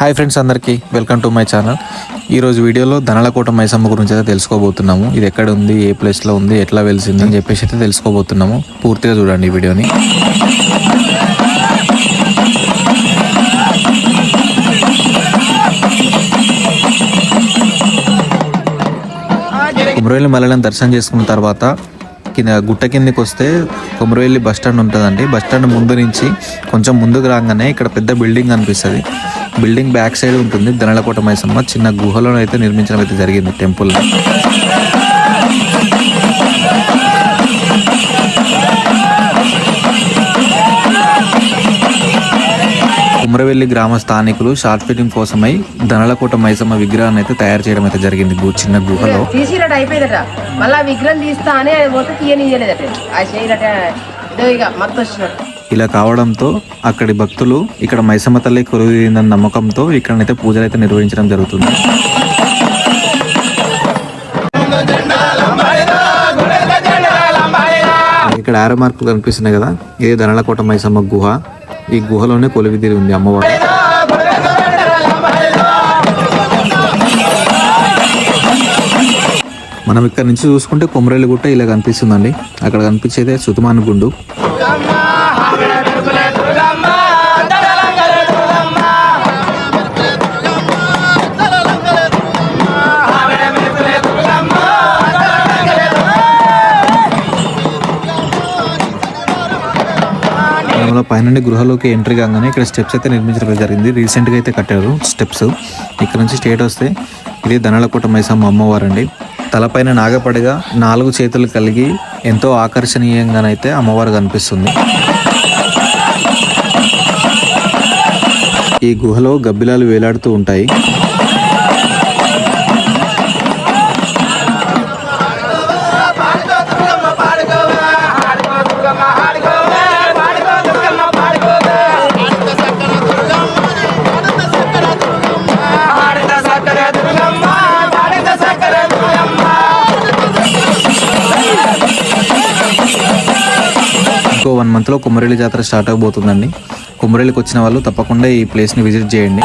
Hi friends అందరికీ welcome to my channel. ఈరోజు వీడియోలో ధనలకోట మైసమ్మ గురించి అయితే తెలుసుకోబోతున్నాము. ఇది ఎక్కడ ఉంది ఏ ప్లేస్లో ఉంది ఎట్లా వెలిసింది అని చెప్పేసి అయితే తెలుసుకోబోతున్నాము. పూర్తిగా చూడండి ఈ వీడియోని. కుమరవెల్లి మల్లెలను దర్శనం చేసుకున్న తర్వాత కింద గుట్ట కిందకి వస్తే కొమరవెల్లి బస్ స్టాండ్ ఉంటుందండి. బస్ స్టాండ్ ముందు నుంచి కొంచెం ముందుకు రాగానే ఇక్కడ పెద్ద బిల్డింగ్ అనిపిస్తుంది. బిల్డింగ్ బ్యాక్ సైడ్ ఉంటుంది. దనలకోట మైసమ్మ చిన్న గుహలో అయితే నిర్మించడం అయితే జరిగింది టెంపుల్. కుమరవెల్లి గ్రామ స్థానికులు షార్ట్ ఫిలిం కోసమై ధనలకోట మైసమ్మ విగ్రహాన్ని అయితే తయారు చేయడం అయితే జరిగింది చిన్న గుహలో. తీసినట్టు అయిపోయిందట. మళ్ళా విగ్రహం తీస్తా అని అది పోతే తీయనియలేదట ఆ చేయనట ఇదో ఇక మత్తు వచ్చినట్టు ఇలా కావడంతో అక్కడి భక్తులు ఇక్కడ మైసమ్మ తల్లి కొలువుందన్న నమ్మకంతో ఇక్కడనైతే పూజలు అయితే నిర్వహించడం జరుగుతుంది. ఇక్కడ ఆరో మార్పులు కనిపిస్తున్నాయి కదా? ఇది ధనలకోట మైసమ్మ గుహ. ఈ గుహలోనే కొలువిదిరి ఉంది అమ్మవారు. మనం ఇక్కడ నుంచి చూసుకుంటే కొమరేలి గుట్ట ఇలా కనిపిస్తుందండి. అక్కడ కనిపించేదే సుతమాన్ గుండు. అలా పైన గృహలోకి ఎంట్రీ కాగానే ఇక్కడ స్టెప్స్ అయితే నిర్మించడం జరిగింది. రీసెంట్గా అయితే కట్టారు స్టెప్స్. ఇక్కడ నుంచి స్టేట్ వస్తే ఇది ధనలకోట మైసమ్మ అమ్మవారు అండి తలపైన నాగపడిగా నాలుగు చేతులు కలిగి ఎంతో ఆకర్షణీయంగానైతే అమ్మవారు కనిపిస్తుంది. ఈ గుహలో గబ్బిలాలు వేలాడుతూ ఉంటాయి. ఇంకో వన్ మంత్లో కుమ్మరేలి జాతర స్టార్ట్ అవబోతుందండి. కుమ్మరేలికి వచ్చిన వాళ్ళు తప్పకుండా ఈ ప్లేస్ని విజిట్ చేయండి.